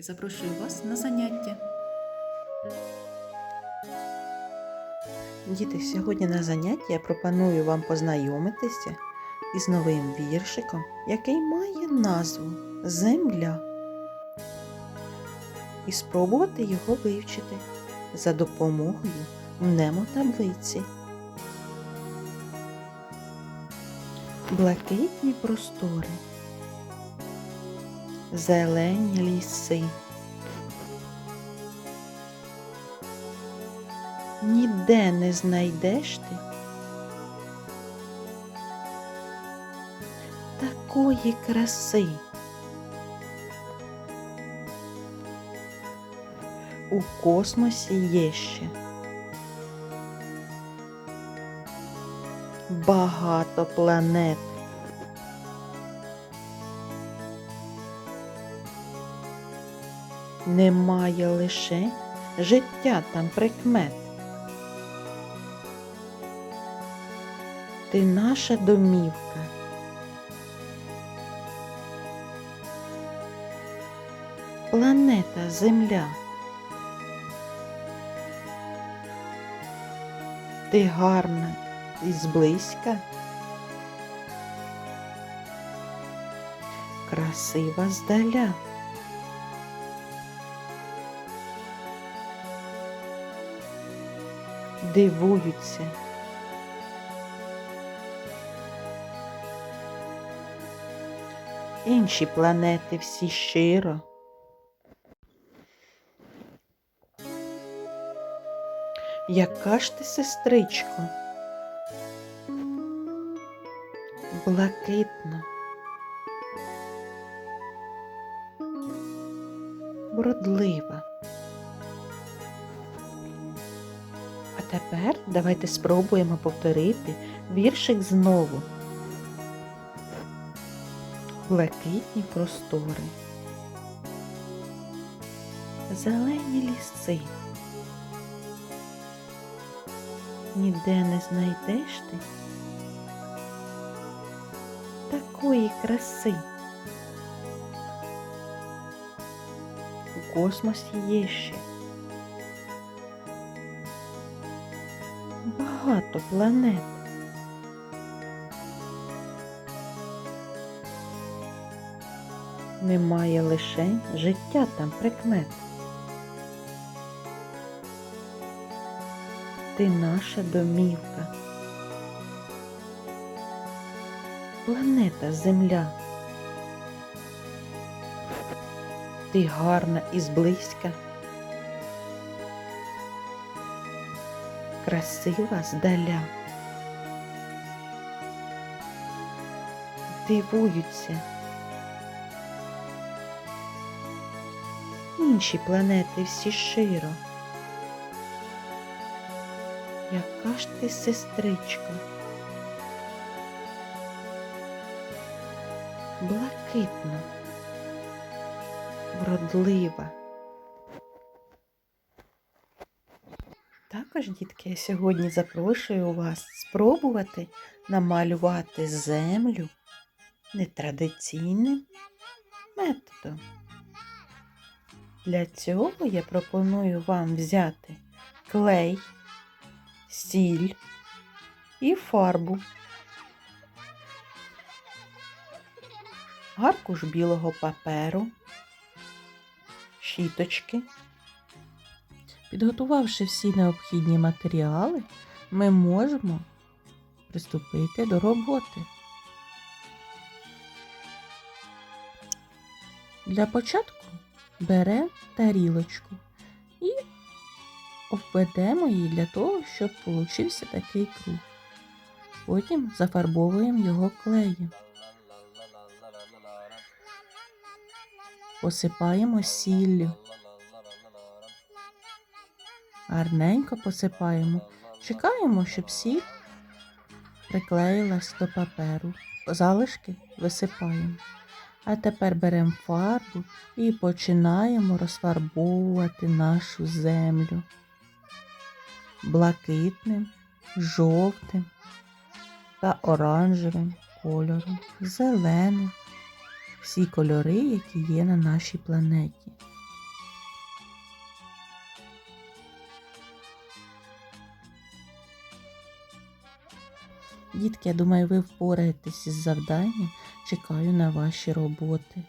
дітки, запрошую вас на заняття. Діти, сьогодні на занятті я пропоную вам познайомитися із новим віршиком, який має назву Земля. І спробувати його вивчити за допомогою мнемотаблиці. Блакитні простори, зелені ліси. Ніде не знайдеш ти такої краси. У космосі є ще багато планет. Немає лише життя там прикмет. Ти наша домівка. Планета Земля. Ти гарна і зблизька. Красива здаля. Дивуються. Інші планети всі щиро. Яка ж ти, сестричко? Блакитна. Вродлива. Тепер давайте спробуємо повторити віршик знову. Блакитні простори. Зелені ліси. Ніде не знайдеш ти такої краси. У космосі є ще багато планет. Немає лише життя там прикмет. Ти наша домівка. Планета Земля. Ти гарна і зблизька. Красива здаля. Дивуються. Інші планети всі широ. Яка ж ти сестричка? Блакитна, вродлива. Також, дітки, я сьогодні запрошую вас спробувати намалювати землю нетрадиційним методом. Для цього я пропоную вам взяти клей сіль і фарбу. Аркуш білого паперу, щіточки. Підготувавши всі необхідні матеріали, ми можемо приступити до роботи. Для початку беремо тарілочку і обведемо її для того, щоб получився такий круг. Потім зафарбовуємо його клеєм. Посипаємо сіллю. Гарненько посипаємо. Чекаємо, щоб сіль приклеїлась до паперу. Залишки висипаємо. А тепер беремо фарбу і починаємо розфарбовувати нашу землю блакитним, жовтим та оранжевим кольором, зеленим, всі кольори, які є на нашій планеті. Дітки, я думаю, ви впораєтесь із завданням. Чекаю на ваші роботи.